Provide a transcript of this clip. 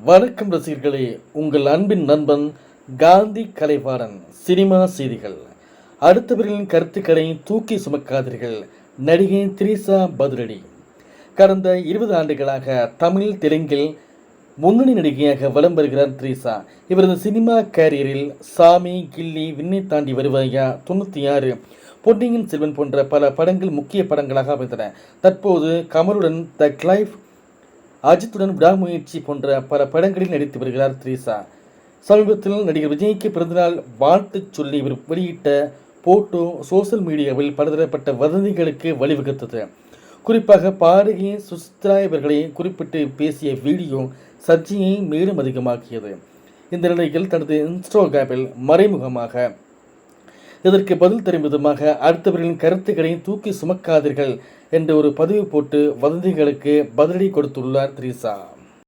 வணக்கம் ரசிகர்களே உங்கள் அன்பின் நண்பன் காந்தி கலைவாணன் சினிமா செய்திகள். அடுத்தவர்களின் கருத்துக்களை தூக்கி சுமக்காதீர்கள். நடிகை திரிசா பதிலடி. கடந்த இருபது ஆண்டுகளாக தமிழ் தெலுங்கில் முன்னணி நடிகையாக வலம் வருகிறார் த்ரீசா. இவரது சினிமா கேரியரில் சாமி கில்லி விண்ணை தாண்டி வருவாயா? தொண்ணூற்றி ஆறு பொன்னியின் செல்வன் போன்ற பல படங்கள் முக்கிய படங்களாக அமைந்தன. தற்போது கமலுடன் த கிளைஃப் அஜித்துடன் விடாமுயற்சி போன்ற பல படங்களில் நடித்து வருகிறார் த்ரீசா. சமீபத்தில் நடிகர் விஜய்க்கு பிறந்தநாள் வாழ்த்து சொல்லி இவர் வெளியிட்ட போட்டோ சோசியல் மீடியாவில் பலதரப்பட்ட வதந்திகளுக்கு வழிவகுத்தது. குறிப்பாக பாடகி சுஸ்திரா இவர்களை குறிப்பிட்டு பேசிய வீடியோ சர்ச்சையை மேலும் அதிகமாக்கியது. இந்த நிலையில் தனது இன்ஸ்டாகிராமில் மறைமுகமாக இதற்கு பதில் தரும் விதமாக அடுத்தவர்களின் கருத்துக்களையும் தூக்கி சுமக்காதீர்கள் என்று ஒரு பதிவு போட்டு வதந்திகளுக்கு பதிலடி கொடுத்துள்ளார் திரிசா.